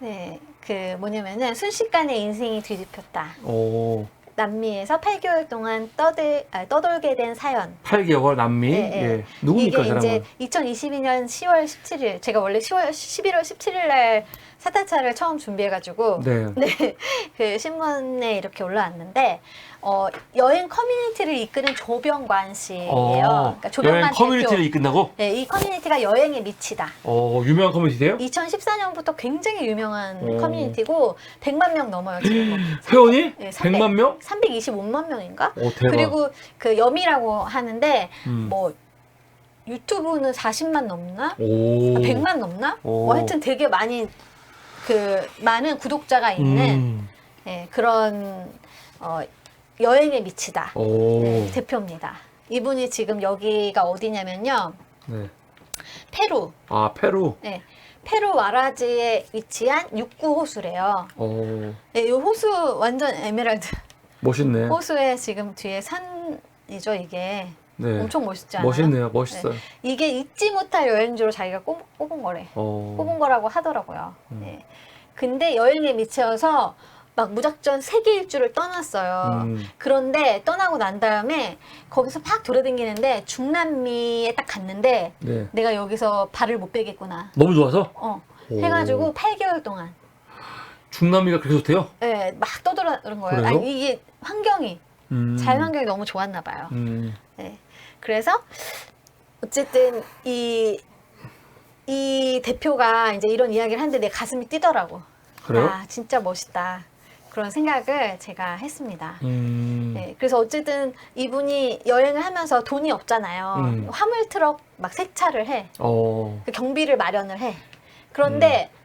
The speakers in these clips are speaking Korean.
네, 그 뭐냐면은 순식간에 인생이 뒤집혔다. 오, 남미에서 8개월 동안 떠들, 아, 떠돌게 된 사연. 8개월 남미. 네, 네. 예. 누굽니까, 이게 그 이제 사람은? 2022년 10월 17일, 제가 원래 10월, 11월 17일 날 사타차를 처음 준비해가지고, 네. 네, 그 신문에 이렇게 올라왔는데, 어, 여행 커뮤니티를 이끄는 조병관 씨예요. 어, 그러니까 조병관 여행 커뮤니티를 대표. 이끈다고? 네, 이 커뮤니티가 여행에 미치다. 어, 유명한 커뮤니티예요? 2014년부터 굉장히 유명한 오. 커뮤니티고 100만 명 넘어요 지금. 뭐. 회원이? 네, 300. 100만 명? 325만 명인가? 오, 대박. 그리고 그 염이라고 하는데 음. 뭐 유튜브는 40만 넘나? 오. 100만 넘나? 오. 뭐 하여튼 되게 많이 그 많은 구독자가 있는 음. 예, 그런 어, 여행에 미치다 오. 네, 대표입니다. 이분이 지금 여기가 어디냐면요 네. 페루. 아, 페루. 네, 페루 와라지에 위치한 육구 호수래요. 오. 네, 이 호수 완전 에메랄드 멋있네. 호수에 지금 뒤에 산이죠 이게 네. 엄청 멋있지 않아요? 멋있네요. 멋있어요. 이게 잊지 못할 여행지로 자기가 꼽, 은 거래. 어. 꼽은 거라고 하더라고요. 음. 네. 근데 여행에 미쳐서 막 무작정 세계 일주를 떠났어요. 음. 그런데 떠나고 난 다음에 거기서 막 돌아다니는데 중남미에 딱 갔는데 네. 내가 여기서 발을 못 빼겠구나. 너무 좋아서? 어. 오. 해가지고 8개월 동안 중남미가 그렇게 좋대요? 예, 막 떠돌아는 거예요. 그래요? 아니, 이게 환경이 음. 자연 환경이 너무 좋았나 봐요. 음. 네. 그래서 어쨌든 이, 이 대표가 이제 이런 이야기를 하는데 내 가슴이 뛰더라고. 그래요? 아, 진짜 멋있다. 그런 생각을 제가 했습니다. 음. 네, 그래서 어쨌든 이분이 여행을 하면서 돈이 없잖아요. 음. 화물 트럭 막 세차를 해. 어. 그 경비를 마련을 해. 그런데 음.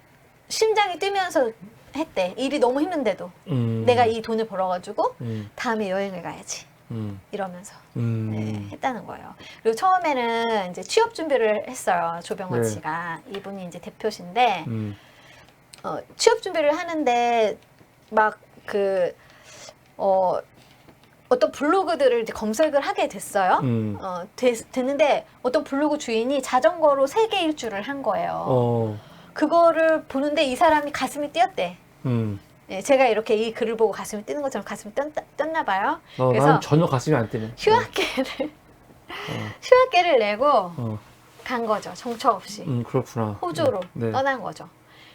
심장이 뛰면서 했대. 일이 너무 힘든데도. 음. 내가 이 돈을 벌어가지고 음. 다음에 여행을 가야지. 음. 이러면서. 음. 네, 했다는 거예요. 그리고 처음에는 이제 취업 준비를 했어요. 조병원 네. 씨가 이분이 이제 대표신데 음. 어, 취업 준비를 하는데 막그 어, 어떤 블로그들을 이제 검색을 하게 됐어요. 음. 어, 됐, 됐는데 어떤 블로그 주인이 자전거로 세계 일주를 한 거예요. 어. 그거를 보는데 이 사람이 가슴이 뛰었대. 음. 네, 제가 이렇게 이 글을 보고 가슴이 뛰는 것처럼 가슴이 뛰었, 뛰었나 봐요. 어, 그래서 난 전혀 가슴이 안 뛰네. 휴학계를 어. 휴학계를 내고 어. 간 거죠. 정처 없이. 음, 그렇구나. 호주로 네. 떠난 거죠.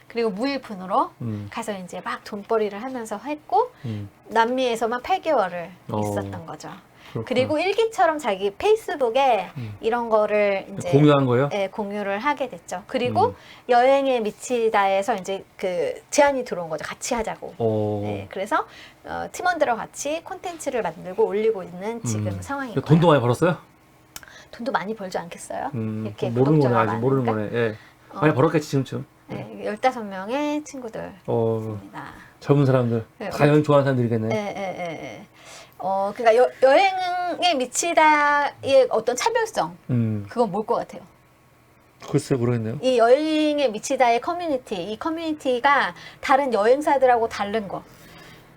그리고 무일푼으로 음. 가서 이제 막 돈벌이를 하면서 했고 음. 남미에서만 8개월을 어. 있었던 거죠. 그렇구나. 그리고 일기처럼 자기 페이스북에 음. 이런 거를 이제 공유한 거예요? 예, 공유를 하게 됐죠. 그리고 음. 여행에 미치다에서 이제 그 제안이 들어온 거죠. 같이 하자고. 어. 네, 그래서 어, 팀원들과 같이 콘텐츠를 만들고 올리고 있는 지금 음. 상황인 거예요. 돈도 많이 벌었어요? 돈도 많이 벌지 않겠어요? 음. 이렇게 모르는 거네, 구독자가 아직 모르는 많으니까? 거네. 예. 어, 많이 벌었겠지, 지금쯤. 네, 15명의 친구들입니다. 어. 젊은 사람들. 네, 다 여행 좋아하는 사람들이겠네. 예, 예, 예, 예. 어, 그러니까 여, 여행에 미치다의 어떤 차별성, 음. 그건 뭘 것 같아요? 글쎄 모르겠네요. 이 여행에 미치다의 커뮤니티, 이 커뮤니티가 다른 여행사들하고 다른 거.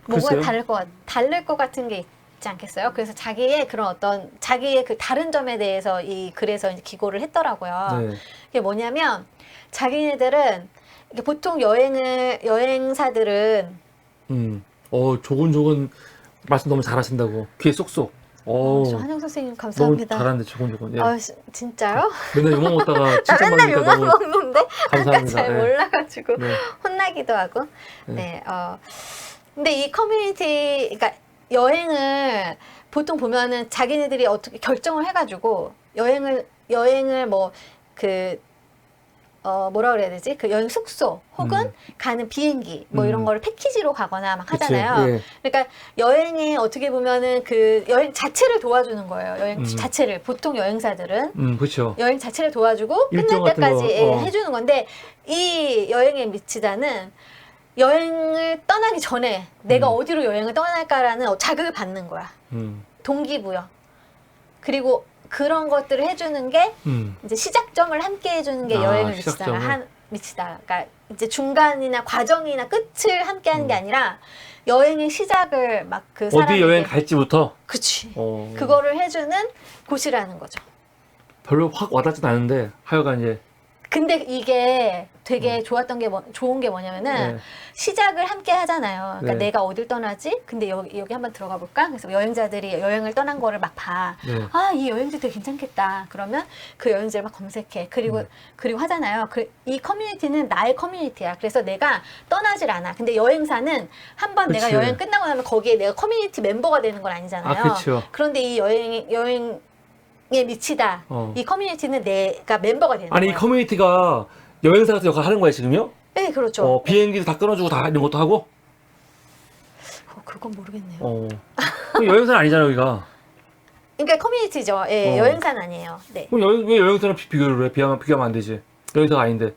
뭐가 글쎄요. 다를 것, 같- 다를 것 같은 게 있지 않겠어요? 그래서 자기의 그런 어떤, 자기의 그 다른 점에 대해서 이 글에서 이제 기고를 했더라고요. 네. 이게 뭐냐면, 자기네들은 이게 보통 여행을, 여행사들은 음. 어, 조곤조곤 말씀 너무 잘하신다고. 귀에 쏙쏙. 어. 저 한영 선생님 너무 감사합니다. 잘하는데 조곤조곤. 예. 아, 시- 진짜요? 맨날 욕만 먹다가 나 칭찬 맨날 욕만 너무 먹는데 아까 감사합니다. 잘 예. 몰라가지고 네. 혼나기도 하고. 네. 네. 어. 근데 이 커뮤니티, 그러니까 여행을 보통 보면은 자기네들이 어떻게 결정을 해가지고 여행을 여행을 뭐 그 어, 뭐라 그래야 되지? 그 여행 숙소 혹은 음. 가는 비행기 뭐 이런 음. 거를 패키지로 가거나 막 그치. 하잖아요. 예. 그러니까 여행에 어떻게 보면은 그 여행 자체를 도와주는 거예요. 여행 음. 자체를 보통 여행사들은 음, 그렇죠. 여행 자체를 도와주고 끝날 같은 때까지 거, 예, 어. 해주는 건데 이 여행에 미치다는 여행을 떠나기 전에 내가 음. 어디로 여행을 떠날까라는 어, 자극을 받는 거야. 음. 동기부여. 그리고 그런 것들을 해주는 게 음. 이제 시작점을 함께 해주는 게 아, 여행을 미치다가 시작점을. 한 미치다. 그러니까 이제 중간이나 과정이나 끝을 함께 하는 게 음. 아니라 여행의 시작을 막그 어디 여행 갈지부터 그치. 어. 그거를 해주는 곳이라는 거죠. 별로 확 와닿진 않은데 하여간 이제 근데 이게 되게 좋았던 게 뭐, 좋은 게 뭐냐면은 네. 시작을 함께 하잖아요. 그러니까 네. 내가 어딜 떠나지? 근데 여기, 여기 한번 들어가 볼까? 그래서 여행자들이 여행을 떠난 거를 막 봐. 네. 아, 이 여행지 되게 괜찮겠다. 그러면 그 여행지를 막 검색해. 그리고, 음. 그리고 하잖아요. 그, 이 커뮤니티는 나의 커뮤니티야. 그래서 내가 떠나질 않아. 근데 여행사는 한번 내가 그치. 여행 끝나고 나면 거기에 내가 커뮤니티 멤버가 되는 건 아니잖아요. 아, 그쵸. 그런데 이 여행, 여행 에 미치다. 어. 이 커뮤니티는 내가 멤버가 되는 아니 이 거예요. 커뮤니티가 여행사 같은 역할 하는 거야 지금요? 네, 그렇죠. 어, 비행기도 다 끊어주고 다 이런 것도 하고? 어, 그건 모르겠네요. 어. 그럼 여행사는 아니잖아 여기가. 그러니까 커뮤니티죠. 예, 어. 여행사는 아니에요. 네. 그럼 여, 왜 여행사는 비- 비교를 해? 비하면, 비교하면 안 되지. 여행사가 아닌데.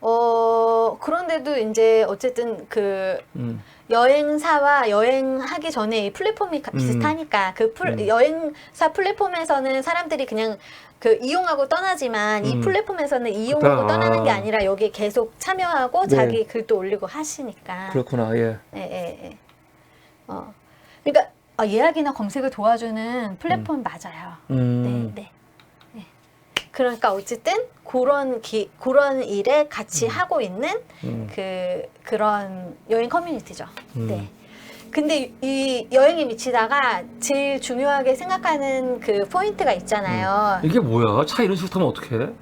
어, 그런데도 이제 어쨌든 그 음. 여행사와 여행하기 전에 이 플랫폼이 가- 음. 비슷하니까 그 플- 음. 여행사 플랫폼에서는 사람들이 그냥 그 이용하고 떠나지만 이 음. 플랫폼에서는 이용하고 아. 떠나는 게 아니라 여기 계속 참여하고 네. 자기 글도 올리고 하시니까. 그렇구나. 예. 예, 예, 예. 어. 그러니까 아, 예약이나 검색을 도와주는 플랫폼 맞아요. 음. 네, 네. 네. 그러니까 어쨌든 그런 기, 그런 일에 같이 하고 있는 음. 그 그런 여행 커뮤니티죠. 음. 네. 근데 이 여행에 미치다가 제일 중요하게 생각하는 그 포인트가 있잖아요. 이게 뭐야? 차 이런 식으로 타면 어떡해?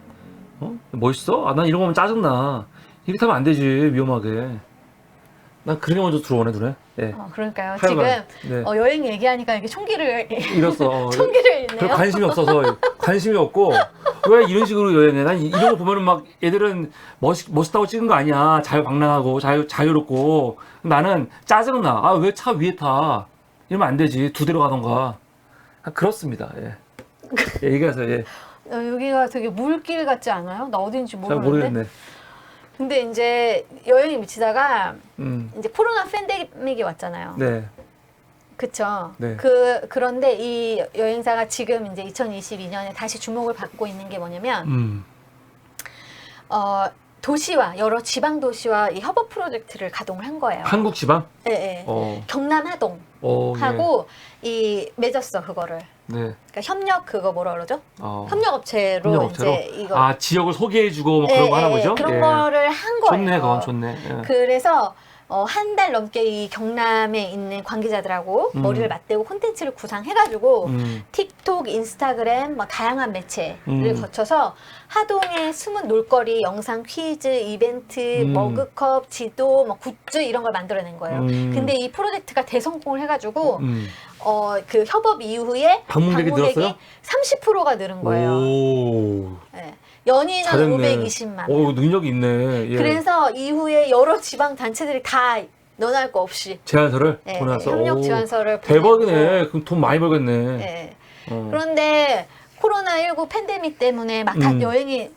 어? 멋있어? 아, 난 이런 거 보면 짜증나. 이렇게 타면 안 되지, 위험하게. 난 그런 게 먼저 들어오네, 눈에. 예. 어, 그러니까요. 하여간, 지금 네. 어, 여행 얘기하니까 이렇게 총기를 잃었어. 어, 총기를 별 잃네요. 관심이 없어서 관심이 없고 왜 이런 식으로 여행해? 난 이- 이런 거 보면은 막 얘들은 멋있, 멋있다고 찍은 거 아니야. 자유방랑하고 자유 자유롭고 나는 짜증나. 아 왜 차 위에 타? 이러면 안 되지. 두 대로 가던가. 아, 그렇습니다. 예. 예, 얘기하세요. 예. 어, 여기가 되게 물길 같지 않아요? 나잘 모르는데. 모르겠네. 근데 이제 여행에 미치다가 음. 이제 코로나 팬데믹이 왔잖아요. 네. 그쵸. 네. 그, 그런데 이 여행사가 지금 이제 2022년에 다시 주목을 받고 있는 게 뭐냐면, 음. 어, 도시와, 여러 지방 도시와 이 협업 프로젝트를 가동을 한 거예요. 한국 지방? 예, 예. 어. 경남 하동 어. 하고 이 맺었어, 그거를. 네. 네. 그러니까 협력 그거 뭐라 그러죠? 어. 협력업체로 협력업체로? 이제 이거. 아 지역을 소개해주고 뭐 예, 그런 거 하나 예, 보죠? 그런 예. 거를 한 거예요. 좋네, 그건 좋네. 예. 그래서 어, 한 달 넘게 이 경남에 있는 관계자들하고 음. 머리를 맞대고 콘텐츠를 구상해가지고 음. 틱톡, 인스타그램, 뭐 다양한 매체를 음. 거쳐서 하동의 숨은 놀거리, 영상 퀴즈, 이벤트, 음. 머그컵, 지도, 뭐 굿즈 이런 걸 만들어낸 거예요. 음. 근데 이 프로젝트가 대성공을 해가지고 음. 어, 그 협업 이후에 방문객이 늘었어요? 30%가 늘은 거예요. 오. 예. 연인은 잘했네. 520만. 오, 능력이 있네. 예. 그래서 이후에 여러 지방 단체들이 다 너날 거 없이 제안서를 예, 보내서 협력 오, 지원서를 대박이네. 보내고, 그럼 돈 많이 벌겠네. 예. 어. 그런데 코로나19 팬데믹 때문에 막다 음. 여행이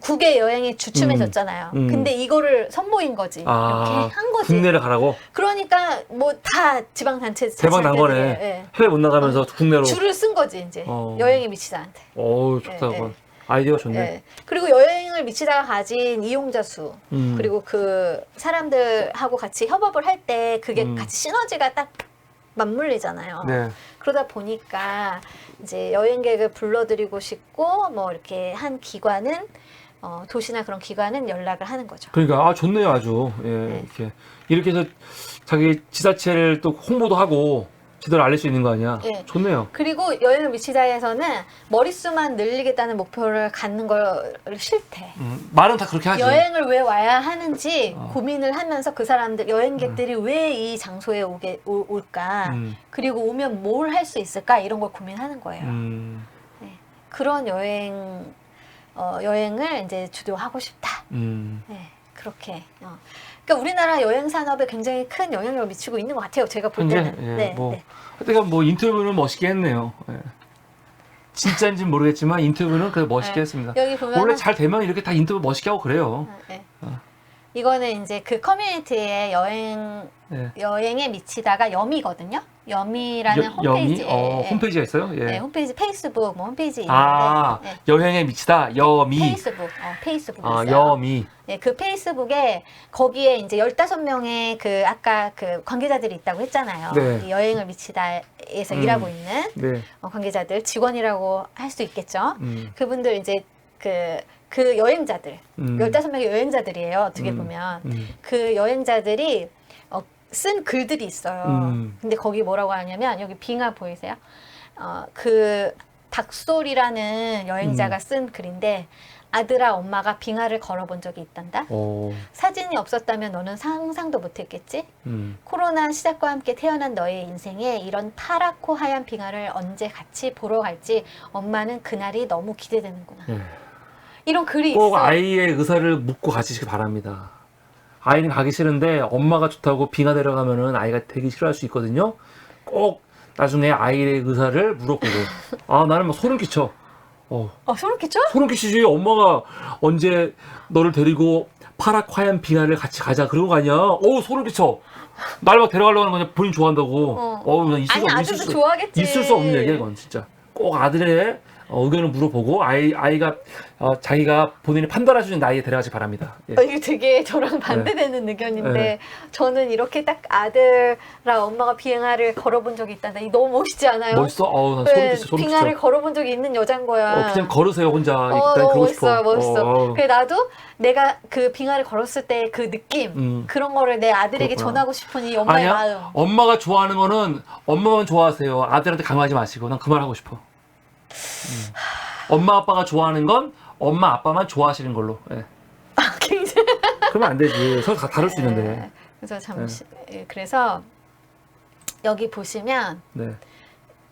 국외 여행이 주춤해졌잖아요. 음. 음. 근데 이거를 선보인 거지. 아, 이렇게 한 거지. 국내를 가라고 그러니까 뭐 다 지방 단체 대박 난 거네. 예. 해외 못 나가면서 국내로. 줄을 쓴 거지 이제 어. 여행에 미치다한테. 어우 좋다 예. 예. 아이디어 좋네. 예. 그리고 여행을 미치다가 가진 이용자 수 음. 그리고 그 사람들하고 같이 협업을 할 때 그게 음. 같이 시너지가 딱 맞물리잖아요. 네. 그러다 보니까 이제 여행객을 불러들이고 싶고 뭐 이렇게 한 기관은 어, 도시나 그런 기관은 연락을 하는 거죠. 그러니까 아 좋네요 아주. 예. 네. 이렇게 이렇게 해서 자기 지자체를 또 홍보도 하고 제대로 알릴 수 있는 거 아니야. 예. 좋네요. 그리고 여행을 미치다에서는 머릿수만 늘리겠다는 목표를 갖는 걸 싫대. 음, 말은 다 그렇게 하지. 여행을 왜 와야 하는지 어. 고민을 하면서 그 사람들 여행객들이 왜 이 장소에 오게 올- 올까 음, 그리고 오면 뭘 할 수 있을까 이런 걸 고민하는 거예요. 음, 그런 여행 어, 여행을 이제 주도하고 싶다. 음. 네, 그렇게. 어. 그러니까 우리나라 여행 산업에 굉장히 큰 영향력을 미치고 있는 것 같아요. 제가 볼 때는. 예, 네, 뭐 네. 하여튼 뭐 인터뷰는 멋있게 했네요. 예. 진짜인지는 모르겠지만 인터뷰는 그래 멋있게 네. 했습니다. 여기 보면 원래 잘 되면 이렇게 다 인터뷰 멋있게 하고 그래요. 네. 어. 이거는 이제 그 커뮤니티의 여행 예. 여행에 미치다가 염이거든요. 염이라는 여- 홈페이지. 여미? 어, 예, 홈페이지가 있어요? 예. 네, 홈페이지 페이스북 뭐 홈페이지 있는데 아, 네, 여행에 미치다. 여미. 페이스북 어, 페이스북 아, 있어요. 여미. 네, 그 페이스북에 거기에 이제 15명의 그 아까 그 관계자들이 있다고 했잖아요. 네. 이 여행을 미치다에서 음. 일하고 있는 네. 어, 관계자들 직원이라고 할 수 있겠죠. 음. 그분들 이제 그 그 여행자들 음. 15명의 여행자들이에요. 어떻게 음. 보면 음. 그 여행자들이 어, 쓴 글들이 있어요. 음. 근데 거기 뭐라고 하냐면 여기 빙하 보이세요? 어, 그 닥솔이라는 여행자가 음. 쓴 글인데 아들아 엄마가 빙하를 걸어본 적이 있단다. 어. 사진이 없었다면 너는 상상도 못했겠지? 음. 코로나 시작과 함께 태어난 너의 인생에 이런 파랗고 하얀 빙하를 언제 같이 보러 갈지 엄마는 그날이 너무 기대되는구나. 예. 이런 글이 꼭 있어. 아이의 의사를 묻고 가시길 바랍니다. 아이는 가기 싫은데 엄마가 좋다고 빙하 데려가면은 아이가 되게 싫어할 수 있거든요. 꼭 나중에 아이의 의사를 물어보고. 아 나는 막 소름 끼쳐. 어 어, 소름 끼쳐? 소름 끼치지. 엄마가 언제 너를 데리고 파랗고 하얀 빙하를 같이 가자 그런 거 아니야. 소름 끼쳐. 날 막 데려가려고 하는 거냐 본인 좋아한다고. 어. 어. 우 있을 아니 수, 아들도 있을 수, 좋아하겠지. 있을 수 없는 얘기야 이건 진짜. 꼭 아들의 어, 의견을 물어보고 아이 아이가 어, 자기가 본인이 판단할 수 있는 나이에 데려가지 바랍니다. 예. 어, 이게 되게 저랑 반대되는 의견인데 네. 저는 이렇게 딱 아들랑 엄마가 빙하를 걸어본 적이 있단다. 이 너무 멋있지 않아요? 멋있어? 어우, 난 소름 네, 끼쳐, 소름 빙하를 끼쳐. 걸어본 적이 있는 여잔 거야. 어, 그냥 걸으세요, 혼자. 어, 일단 너무 그러고 멋있어요, 싶어. 멋있어. 어, 어. 그래 나도 내가 그 빙하를 걸었을 때 그 느낌 음. 그런 거를 내 아들에게 그렇구나. 전하고 싶은 이 엄마의 마음. 아니야? 엄마가 좋아하는 거는 엄마만 좋아하세요. 아들한테 강요하지 마시고. 난 그 말 하고 싶어. 음. 엄마, 아빠가 좋아하는 건 엄마, 아빠만 좋아하시는 걸로. 예. 굉장히. 그러면 안 되지. 서로 다 다를 수 있는데. 네. 그래서 잠시 예, 그래서 여기 보시면 네.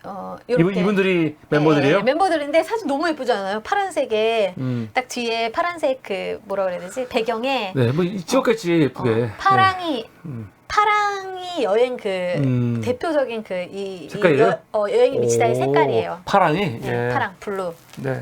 어 이분, 요렇게 이분들이 멤버들이에요? 네, 멤버들인데 사진 너무 예쁘지 않아요? 파란색에 음. 딱 뒤에 파란색 그 뭐라 그래야 되지? 배경에 네, 뭐 찍었겠지, 예쁘게. 어, 파랑이 네. 음. 파랑이 여행 그 음. 대표적인 그이 색깔이에요? 어, 여행이 미치다의 오, 색깔이에요. 파랑이? 네, 예. 파랑 블루. 네.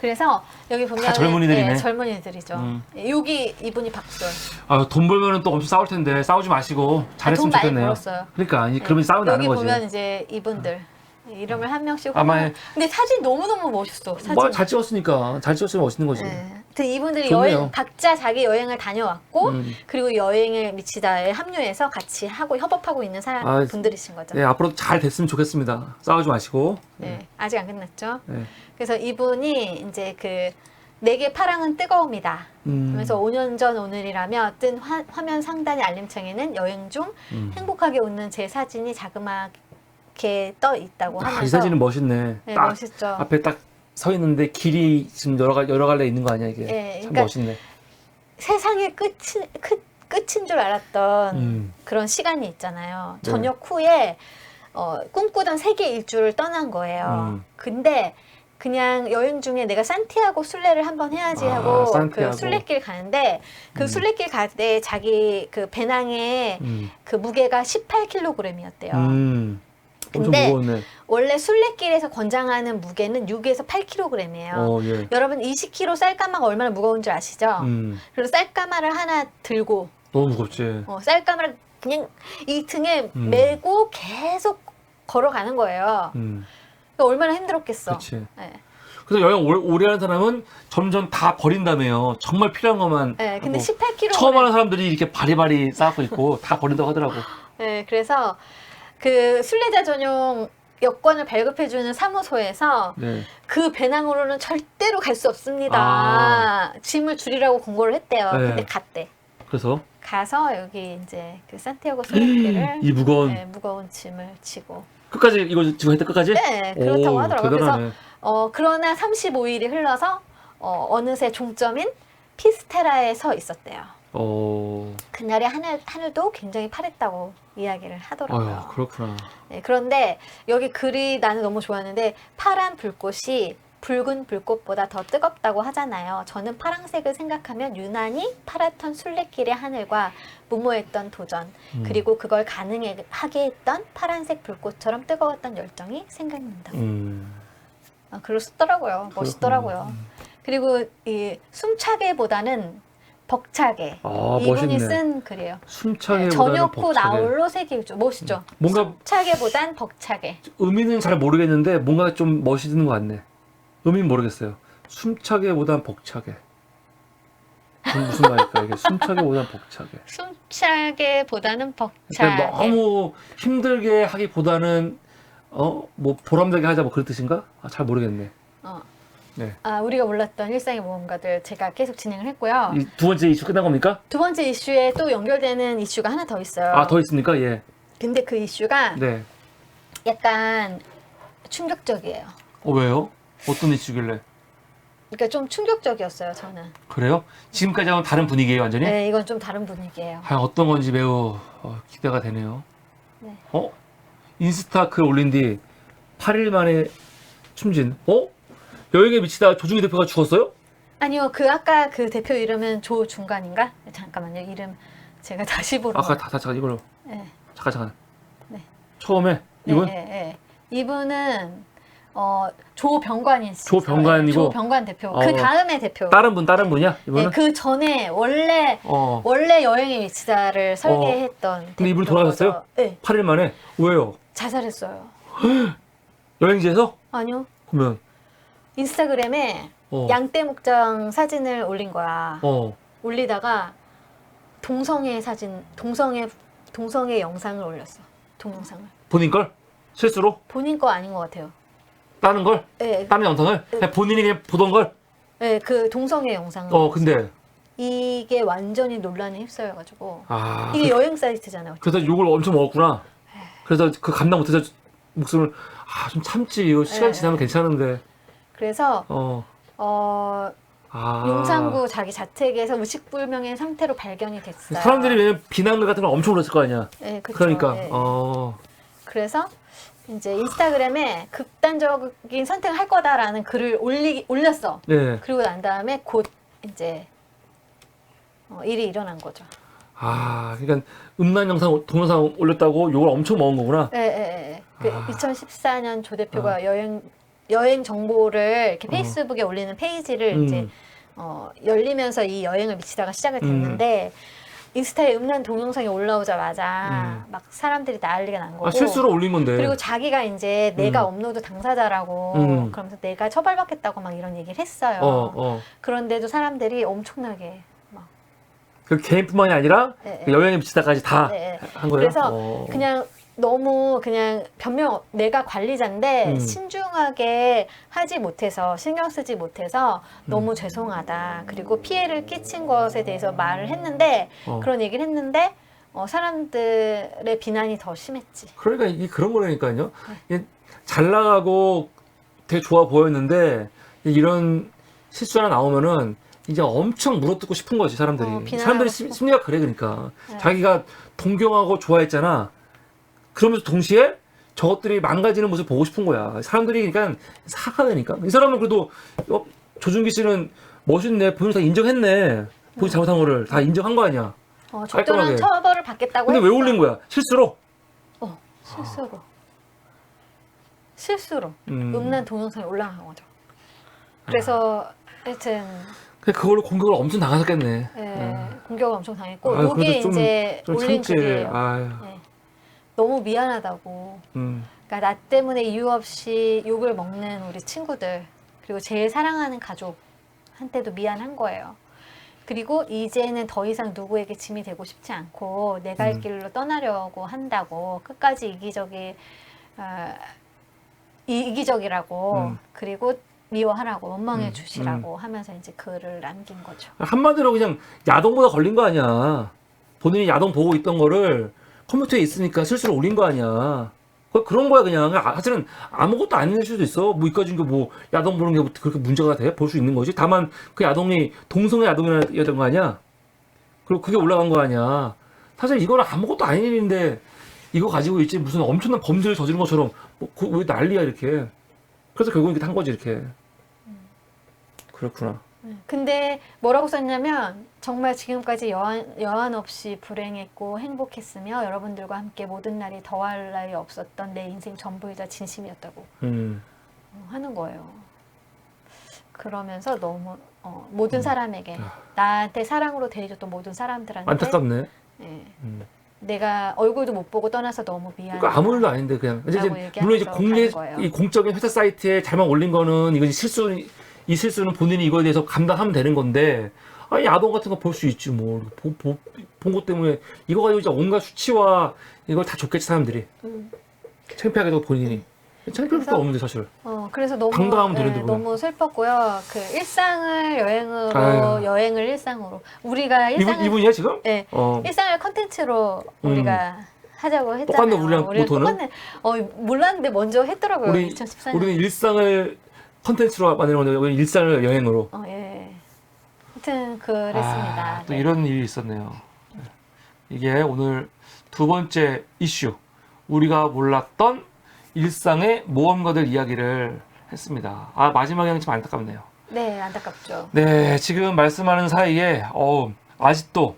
그래서 여기 보면 다 젊은이들이네. 젊은이들이죠. 음. 예, 여기 이분이 박솔. 아, 돈 벌면은 또 엄청 싸울 텐데 싸우지 마시고 잘했으면 아, 돈 많이 좋겠네요. 벌었어요. 그러니까 이- 그러면 싸우면 나는 여기 거지. 보면 이제 이분들 이름을 한 명씩. 아마 호명- 근데 사진 너무 너무 멋있어. 사진. 뭐, 잘 찍었으니까 잘 찍었으면 멋있는 거지. 네. 이분들이 좋네요. 여행 각자 자기 여행을 다녀왔고 음. 그리고 여행을 미치다에 합류해서 같이 하고 협업하고 있는 사람 아, 분들이신 거죠. 네, 앞으로 잘 됐으면 좋겠습니다. 싸우지 마시고. 네, 아직 안 끝났죠. 네. 그래서 이분이 이제 그 내게 파랑은 뜨거움이다. 음, 그래서 5년 전 오늘이라며 뜬 화, 화면 상단의 알림창에는 여행 중 음. 행복하게 웃는 제 사진이 자그맣게 떠 있다고 아, 하면서 이 사진은 멋있네. 네, 딱 멋있죠. 앞에 딱 서 있는데 길이 지금 여러 갈 여러 갈래 있는 거 아니야 이게? 네, 참 그러니까 멋있네. 세상의 끝이 끝, 끝인 줄 알았던 음. 그런 시간이 있잖아요. 네. 저녁 후에 어, 꿈꾸던 세계 일주를 떠난 거예요. 음. 근데 그냥 여행 중에 내가 산티아고 순례를 한번 해야지 아, 하고 산티아고. 그 순례길 가는데 그 음. 순례길 갈 때 자기 그 배낭에 음. 그 무게가 18kg이었대요. 음. 근데 무거웠네. 원래 순례길에서 권장하는 무게는 6에서 8kg이에요. 어, 예. 여러분 20kg 쌀가마가 얼마나 무거운 줄 아시죠? 음. 그리고 쌀가마를 하나 들고 너무 무겁지. 어, 쌀가마를 그냥 이 등에 음. 메고 계속 걸어가는 거예요. 음. 그러니까 얼마나 힘들었겠어. 그렇지. 네. 그래서 여행 오래, 오래 하는 사람은 점점 다 버린다며요. 정말 필요한 것만. 네, 근데 하고. 18kg. 처음 하는 사람들이 이렇게 바리바리 쌓고 있고 다 버린다고 하더라고. 네, 그래서 그 순례자 전용 여권을 발급해주는 사무소에서 네. 그 배낭으로는 절대로 갈 수 없습니다. 아. 짐을 줄이라고 공고를 했대요. 네. 근데 갔대. 그래서 가서 여기 이제 그 산티아고 순례길을 이 무거운 네, 무거운 짐을 지고. 끝까지 이거 지금 했다 끝까지? 네, 그렇다고 오, 하더라고요. 그래서 대단하네. 어, 그러나 35일이 흘러서 어, 어느새 종점인 피스테라에 서 있었대요. 어. 그날의 하늘, 하늘도 굉장히 파랬다고 이야기를 하더라고요. 아유, 그렇구나. 네, 그런데 여기 글이 나는 너무 좋았는데 파란 불꽃이 붉은 불꽃보다 더 뜨겁다고 하잖아요. 저는 파랑색을 생각하면 유난히 파랗던 순례길의 하늘과 무모했던 도전 음. 그리고 그걸 가능하게 했던 파란색 불꽃처럼 뜨거웠던 열정이 생각난다. 음. 아, 글을 썼더라고요. 멋있더라고요. 음. 그리고 이 숨차게보다는 벅차게 아, 이분이 멋있네. 쓴 글이에요. 숨차게 저녁 후. 나홀로 새길죠. 멋있죠. 뭔가 숨차게보단 벅차게. 의미는 잘 모르겠는데 뭔가 좀 멋있는 것 같네. 의미는 모르겠어요. 숨차게보단 벅차게. 그게 무슨 말일까 이게 숨차게보단 벅차게. 숨차게보다는 벅차게. 그러니까 너무 힘들게 하기보다는 어뭐 보람되게 하자 뭐 그런 뜻인가? 아, 잘 모르겠네. 어. 네. 아, 우리가 몰랐던 일상의 모험가들 제가 계속 진행을 했고요. 이 두 번째 이슈 끝난 겁니까? 두 번째 이슈에 또 연결되는 이슈가 하나 더 있어요. 아 더 있습니까? 예. 근데 그 이슈가 네. 약간 충격적이에요. 어 왜요? 어떤 이슈길래? 그러니까 좀 충격적이었어요, 저는. 그래요? 지금까지하고는 다른 분위기예요, 완전히? 네, 이건 좀 다른 분위기예요. 아, 어떤 건지 매우 어, 기대가 되네요. 네. 어? 인스타 글 올린 뒤 8일 만에 춤진. 어? 여행에 미치다 조중희 대표가 죽었어요? 아니요, 그 아까 그 대표 이름은 조중간인가? 잠깐만요, 이름 제가 다시 보러. 아까 다, 다 잠깐 이걸로. 네. 잠깐 잠깐. 네. 처음에 이분 네, 네, 네. 이분은 어, 조병관이 조병관이고? 조병관 대표. 어. 그 다음에 대표. 다른 분 다른 분이야? 네, 이분은? 그 전에 원래 어. 원래 여행의 미치다를 설계했던. 근데 이분. 돌아가셨어요? 네, 8일 만에 왜요? 자살했어요. 여행지에서? 아니요, 그러면 인스타그램에 어. 양떼 목장 사진을 올린 거야. 어. 올리다가 동성애 사진, 동성애 동성애 영상을 올렸어. 동영상을. 본인 걸? 실수로? 본인 거 아닌 것 같아요. 다른 걸? 네, 다른 영상을? 그냥 본인이 그냥 보던 걸? 네, 그 동성애 영상을. 어 근데 이게 완전히 논란에 휩싸여가지고 아 이게 여행 사이트잖아요. 그래서 욕을 엄청 먹었구나. 그래서 그 감당 못해서 목숨을 아 좀 참지 이거 시간 네. 지나면 괜찮은데 그래서 어. 어, 아. 용산구 자기 자택에서 의식불명의 상태로 발견이 됐어요. 사람들이 왜냐면 비난글 같은 거 엄청 올렸을 거 아니야. 네, 그쵸. 그러니까 네. 어. 그래서 이제 인스타그램에 극단적인 선택을 할 거다라는 글을 올리 올렸어. 네. 그리고 난 다음에 곧 이제 어, 일이 일어난 거죠. 아 그러니까 음란 영상 동영상 올렸다고 욕을 엄청 먹은 거구나. 예, 예, 예. 그 아. 2014년 조 대표가 여행 여행 정보를 이렇게 어. 페이스북에 올리는 페이지를 음. 이제 어, 열리면서 이 여행을 미치다가 시작을 됐는데 인스타에 음란 동영상이 올라오자마자 막 사람들이 난리가 난 거고 음. 아 실수로 올린 건데. 그리고 자기가 이제 내가 음. 업로드 당사자라고 음. 그러면서 내가 처벌받겠다고 막 이런 얘기를 했어요. 어 어. 그런데도 사람들이 엄청나게 막 그 개인뿐만이 아니라 예, 그 예. 여행에 미치다까지 다한 네, 네. 거예요. 그래서 어. 그냥 너무 그냥 변명 내가 관리자인데 음. 신중하게 하지 못해서 신경 쓰지 못해서 너무 음. 죄송하다 그리고 피해를 끼친 것에 대해서 말을 했는데 어. 그런 얘기를 했는데 어, 사람들의 비난이 더 심했지. 그러니까 이게 그런 거라니까요. 네. 이게 잘 나가고 되게 좋아 보였는데 이런 실수 하나 나오면은 이제 엄청 물어뜯고 싶은 거지 사람들이. 어, 비난하고 사람들이 싶어. 심리가 그래 그러니까 네. 자기가 동경하고 좋아했잖아. 그러면서 동시에 저것들이 망가지는 모습 보고 싶은 거야. 사람들이 그러니까 사가 되니까. 이 사람은 그래도 어, 조준기 씨는 멋있네. 본인 다 인정했네. 본인 잘못한 거를 다 인정한 거 아니야. 어, 적절한 깔끔하게. 처벌을 받겠다고 근데 왜 했어. 올린 거야? 실수로? 어, 실수로. 실수로 음. 음란 동영상이 올라간 거죠. 그래서 하여튼 근데 그걸로 공격을 엄청 당하셨겠네. 예, 음. 공격을 엄청 당했고 아유, 이게 그래도 좀- 이제 좀 올린 참지. 아유. 예. 너무 미안하다고. 음. 그러니까 나 때문에 이유 없이 욕을 먹는 우리 친구들 그리고 제일 사랑하는 가족한테도 미안한 거예요. 그리고 이제는 더 이상 누구에게 짐이 되고 싶지 않고 내갈 음. 길로 떠나려고 한다고 끝까지 이기적이 어, 이, 이기적이라고 음. 그리고 미워하라고 원망해 음, 주시라고 하면서 이제 글을 남긴 거죠. 한마디로 그냥 야동보다 걸린 거 아니야. 본인이 야동 보고 있던 거를 컴퓨터에 있으니까 실수로 올린 거 아니야. 그- 그런 거야 그냥. 아, 사실은 아무것도 아닐 수도 있어. 뭐 이까진 게뭐 야동 보는 게 그렇게 문제가 돼? 볼 수 있는 거지. 다만 그 야동이 동성애 야동이었던 거 아니야. 그리고 그게 올라간 거 아니야. 사실 이거는 아무것도 아닌 일인데 이거 가지고 있지 무슨 엄청난 범죄를 저지른 것처럼 뭐, 그, 왜 난리야 이렇게. 그래서 결국 이렇게 탄 거지 이렇게. 그렇구나. 근데 뭐라고 썼냐면 정말 지금까지 여한, 여한 없이 불행했고 행복했으며 여러분들과 함께 모든 날이 더할 나위 없었던 내 인생 전부이자 진심이었다고 음. 어, 하는 거예요. 그러면서 너무 어, 모든 음. 사람에게 아. 나한테 사랑으로 대해줬던 모든 사람들한테 안타깝네. 예, 음. 내가 얼굴도 못 보고 떠나서 너무 미안해. 그러니까 아무 일도 아닌데 그냥 이제, 물론 이제 공개. 이 공적인 회사 사이트에 잘못 올린 거는 이건 실수 이 실수는 본인이 이거에 대해서 감당하면 되는 건데 아 야동 같은 거 볼 수 있지 뭐본것 때문에 이거 가지고 이제 온갖 수치와 이걸 다 줬겠지 사람들이 음. 창피하게도 본인이 창피할 게 그래서- 없는데 사실. 어, 그래서 너무 당당하면 되는데, 네. 너무 슬펐고요. 그 일상을 여행으로 아유. 여행을 일상으로 우리가 이분 일상을 이분이야 지금? 네, 어. 일상을 컨텐츠로 음. 우리가 하자고 했잖아요. 똑같네, 우리랑 모토는? 똑같네. 어, 몰랐는데 먼저 했더라고요. 우리 2014년. 우리는 일상을 컨텐츠로 만드는 건데 우리 일상을 여행으로. 어, 예. 하여튼 그랬습니다. 아, 또 네. 이런 일이 있었네요. 네. 이게 오늘 두 번째 이슈. 우리가 몰랐던 일상의 모험가들 이야기를 했습니다. 아, 마지막에는 좀 안타깝네요. 네, 안타깝죠. 네, 지금 말씀하는 사이에, 어 아직도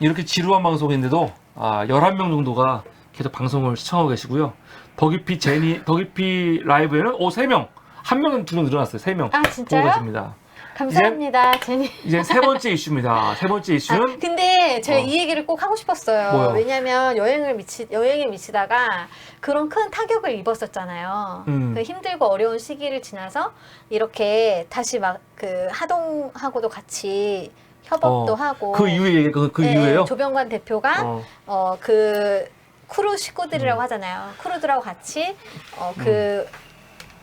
이렇게 지루한 방송인데도, 아, 11명 정도가 계속 방송을 시청하고 계시고요. 더기피 제니, 더기피 라이브에는, 오, 3명! 한 명은 두명 늘어났어요. 3명. 아, 보고 진짜요? 계십니다. 감사합니다. 제니. 이제 세 번째 이슈입니다. 세 번째 아, 이슈는, 근데 제가 어. 이 얘기를 꼭 하고 싶었어요. 뭐요? 왜냐면 여행을 미치 여행에 미치다가 그런 큰 타격을 입었었잖아요. 음. 그 힘들고 어려운 시기를 지나서 이렇게 다시 막 그 하동하고도 같이 협업도 어, 하고 그 이후에, 그, 그 네, 이후에요? 조병관 대표가 어, 어 그 크루 식구들이라고 음. 하잖아요. 크루들하고 같이 어 그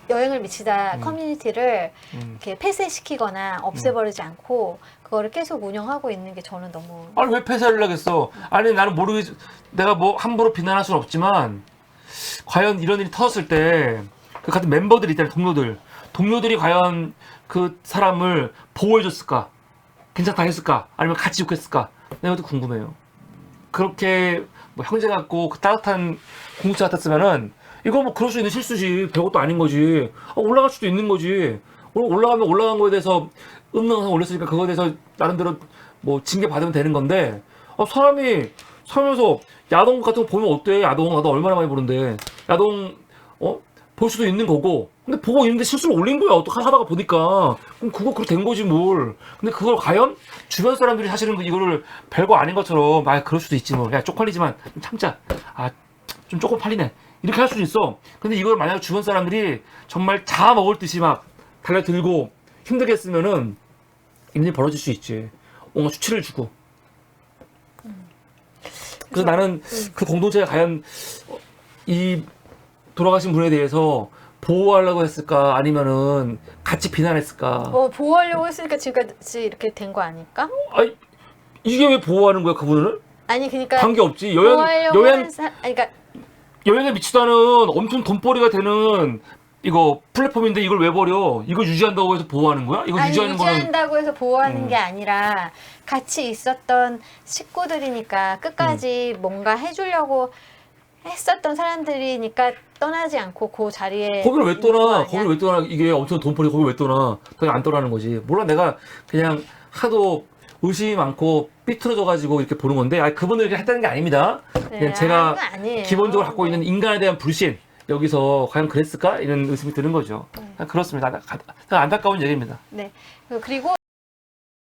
여행을 미치다 음. 커뮤니티를 음. 이렇게 폐쇄시키거나 없애버리지 않고 그거를 계속 운영하고 있는 게 저는 너무 아니 왜 폐쇄를 하겠어? 아니 나는 모르겠 내가 뭐 함부로 비난할 수는 없지만 과연 이런 일이 터졌을 때 그 같은 멤버들 있잖아요 동료들 동료들이 과연 그 사람을 보호해줬을까 괜찮다 했을까 아니면 같이 욕했을까 내가 도 궁금해요 그렇게 뭐 형제 같고 그 따뜻한 공동체 같았으면은 이거 뭐 그럴 수 있는 실수지. 별것도 아닌 거지. 아, 올라갈 수도 있는 거지. 올- 올라가면 올라간 거에 대해서 음성 영상 올렸으니까 그거에 대해서 나름대로 뭐 징계 받으면 되는 건데. 아, 사람이 살면서 야동 같은 거 보면 어때? 야동 나도 얼마나 많이 보는데. 야동 어? 볼 수도 있는 거고. 근데 보고 있는데 실수로 올린 거야. 어떻게 하다가 보니까. 그럼 그거 그렇게 된 거지 뭘. 근데 그걸 과연 주변 사람들이 사실은 그 이거를 별거 아닌 것처럼 아 그럴 수도 있지 뭐야 쪽팔리지만 좀 참자. 아 좀 조금 팔리네 이렇게 할 수도 있어. 근데 이걸 만약 주변 사람들이 정말 자 먹을 듯이 막 달려들고 힘들게 이런 일이 벌어질 수 있지. 뭔가 수치를 주고. 그래서 나는 그 공동체가 과연 어, 이 돌아가신 분에 대해서 보호하려고 했을까? 아니면은 같이 비난했을까? 뭐 보호하려고 했으니까 지금까지 이렇게 된 거 아닐까? 아니 이게 왜 보호하는 거야 그분을? 아니 그러니까 관계 없지. 여행 보호하려고 여행 사, 아니 그러니까 여행에 미치다는 엄청 돈벌이가 되는 이거 플랫폼인데 이걸 왜 버려 이거 유지한다고 해서 보호하는 거야 이거 아니 유지하는 거는 유지한다고 해서 보호하는 음. 게 아니라 같이 있었던 식구들이니까 끝까지 음. 뭔가 해주려고 했었던 사람들이니까 떠나지 않고 그 자리에 거기를 왜 있는 거 떠나 아니야? 거기를 왜 떠나 이게 엄청 돈벌이 거기 왜 떠나 거기 안 떠나는 거지 몰라 내가 그냥 하도 의심이 많고 삐뚤어져 가지고 이렇게 보는 건데 아 그분들이 이렇게 했다는 게 아닙니다. 네, 그냥 제가 아, 그건 아니에요. 기본적으로 갖고 있는 인간에 대한 불신 여기서 과연 그랬을까? 이런 의심이 드는 거죠. 네. 그냥 그렇습니다. 안- 안- 안타까운 얘기입니다. 네. 그리고